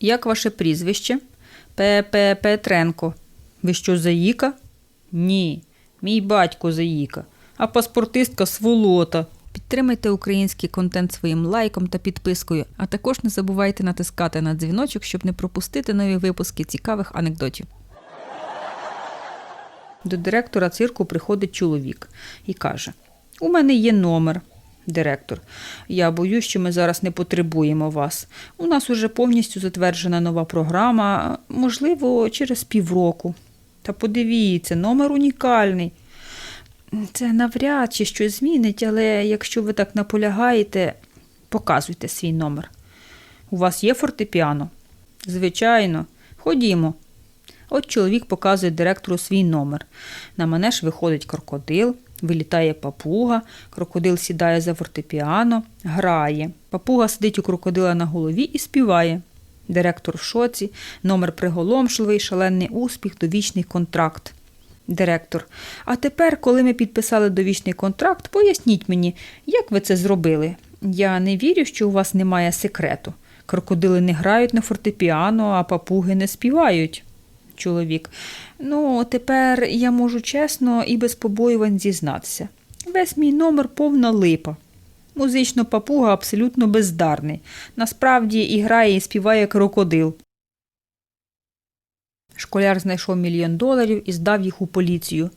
Як ваше прізвище? П.П. Петренко. Ви що, заїка? Ні, мій батько заїка, а паспортистка сволота. Підтримайте український контент своїм лайком та підпискою, а також не забувайте натискати на дзвіночок, щоб не пропустити нові випуски цікавих анекдотів. До директора цирку приходить чоловік і каже: У мене є номер. Директор, я боюсь, що ми зараз не потребуємо вас. У нас уже повністю затверджена нова програма, можливо, через півроку. Та подивіться, номер унікальний. Це навряд чи щось змінить, але якщо ви так наполягаєте, показуйте свій номер. У вас є фортепіано? Звичайно, ходімо. От чоловік показує директору свій номер. На манеж виходить крокодил, вилітає папуга, крокодил сідає за фортепіано, грає. Папуга сидить у крокодила на голові і співає. Директор в шоці, номер приголомшливий, шалений успіх, довічний контракт. Директор. А тепер, коли ми підписали довічний контракт, поясніть мені, як ви це зробили? Я не вірю, що у вас немає секрету. Крокодили не грають на фортепіано, а папуги не співають. Чоловік. Ну, тепер я можу чесно і без побоювань зізнатися. Весь мій номер повна липа. Музично папуга абсолютно бездарний. Насправді і грає, і співає крокодил. Школяр знайшов мільйон доларів і здав їх у поліцію.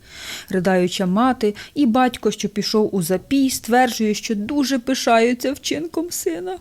Ридаюча мати і батько, що пішов у запій, стверджує, що дуже пишаються вчинком сина.